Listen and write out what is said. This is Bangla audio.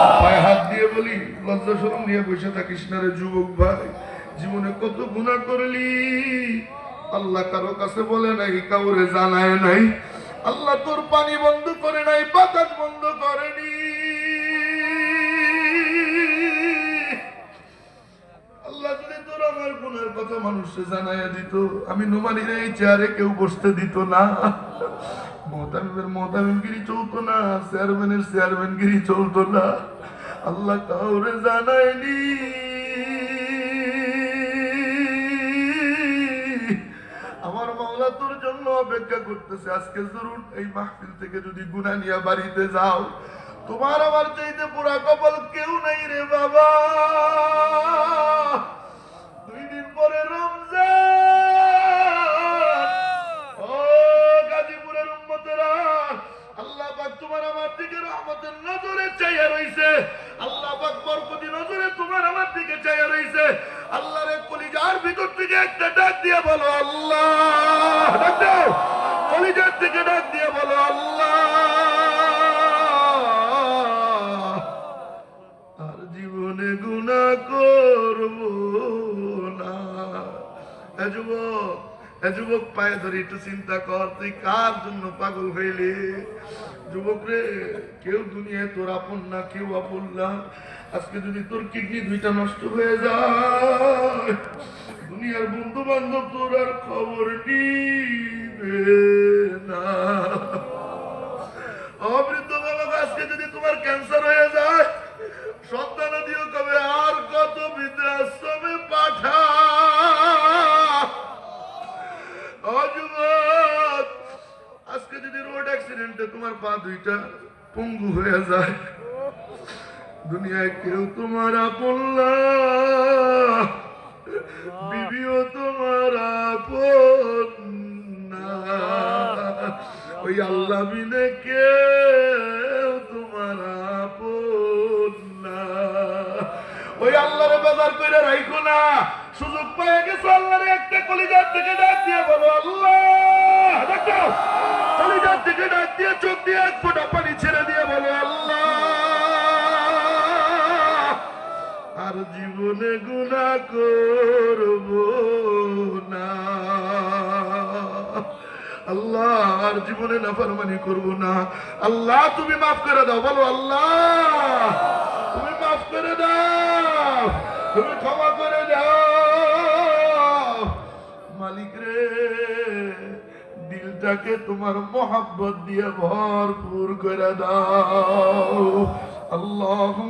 পায়ে হাত দিয়ে বলি, লজ্জা শরম নিয়ে বসে থাকিস না রে যুবক ভাই। জীবনে কত গুণা করলি? আল্লাহ কারও কাছে বলে নাই, কাউরে জানায় নাই। আল্লাহ তোর পানি বন্ধ করে নাই, বাতাস বন্ধ করেনি। আমার গুণের কথা মানুষে জানাইয়া দিত, আমি নোমানির এই চেয়ারে কেউ বসতে দিত না। চলতো না, চেয়ারম্যানের চেয়ারম্যানগিরি চলতো না। আল্লাহ কাউরে জানায়নি। আমার মাওলা তোর জন্য অপেক্ষা করতেছে। আজকে জরুর এই মাহফিল থেকে যদি গুনা নিয়ে বাড়িতে যাও, তোমার আমার চাইতে পুরা কপাল কেউ নাই রে বাবা। আমার দিকে রহমতের নজরে চাইয়া রইছে। আল্লাহ পাক বরকতি নজরে তোমার আমার দিকে চাইয়া রইছে। আল্লাহর কলিজার ভিতর থেকে একটা ডাক দিয়ে বলো, আল্লাহ! ডাক কলিজার থেকে ডাক দিয়ে বলো, আল্লাহ! আর জীবনে গুণা করব না। যুবক যুবক পায়ে ধরে একটু চিন্তা কর, তুই কার জন্য পাগল হইলি? যুবক রে, কেউ দুনিয়ায় তোর আপন না, কেউ আপন না। আজকে যদি তোর কিডনি দুইটা নষ্ট হয়ে যায়, দুনিয়ার বন্ধু বান্ধব তোর আর খবর নিবে যদি রোড অ্যাক্সিডেন্টে তোমার পা দুইটা পঙ্গু হয়ে যায়, দুনিয়ায় কেউ তোমার আপন বিবিও তোমার ওই আল্লাহ বিনে কেউ তোমার আপন ওই আল্লাহরে বাজার করে রাইখো না। সুযোগ পেয়ে গেছো আল্লাহরে, একটা কলিজার থেকে ডাক দিয়ে বলো, আল্লাহ, ডাক দাও। কলিজার থেকে ডাক দিয়ে চোখ দিয়ে এক ফোঁটা পানি ছেড়ে দিয়ে বলো, আল্লাহ, আর জীবনে গুণা করব না। আল্লাহ, আর জীবনে করব না। আল্লাহ, তুমি মাফ করে দাও। বলো, আল্লাহ, তুমি মাফ করে দাও। তুমি ক্ষমা করে দাও। দিলটাকে তোমার মোহাব্বত দিয়ে ভরপুর করে দাও। আল্লাহুম্মা